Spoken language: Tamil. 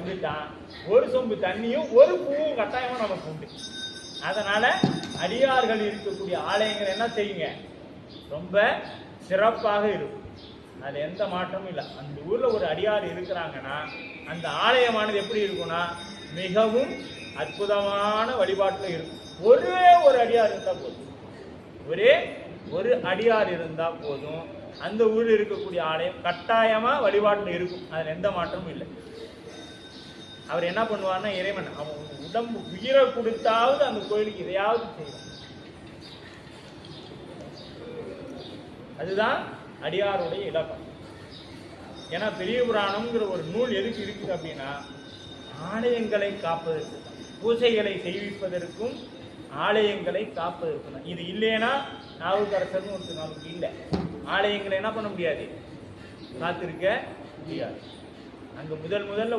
வந்துட்டான். ஒரு சொம்பு தண்ணியும் ஒரு பூவும் கட்டாயமா நமக்கு உண்டு அதனால அடியார்கள் இருக்கக்கூடிய ஆலயங்கள் என்ன செய்யுங்க? ரொம்ப சிறப்பாக இருக்கும். அது எந்த மாற்றமும் இல்லை. அந்த ஊர்ல ஒரு அடியார் இருக்கிறாங்கன்னா அந்த ஆலயமானது எப்படி இருக்கும்னா மிகவும் அற்புதமான வழிபாட்டில் இருக்கும். ஒரே ஒரு அடியார் இருந்தால் போதும். ஒரே ஒரு அடியார் இருந்தால் போதும். அந்த ஊரில் இருக்கக்கூடிய ஆலயம் கட்டாயமாக வழிபாட்டில் இருக்கும். அதில் எந்த மாற்றமும் இல்லை. அவர் என்ன பண்ணுவார்னா இறைவன் அவன் உடம்பு உயிரை கொடுத்தாவது அந்த கோயிலுக்கு இதையாவது செய்வான். அதுதான் அடியாருடைய இலக்கம். ஏன்னா பெரிய புராணம்ங்கிற ஒரு நூல் எதுக்கு இருக்குது அப்படின்னா ஆலயங்களை காப்பதற்கு பூஜைகளை செய்விப்பதற்கும் ஆலயங்களை காப்பதற்கும் தான். இது இல்லைன்னா நாவுக்கரசர்னு ஒருத்தர் நமக்கு இல்லை. ஆலயங்களை என்ன பண்ண முடியாது? காத்திருக்க முடியாது. அங்கே முதல் முதல்ல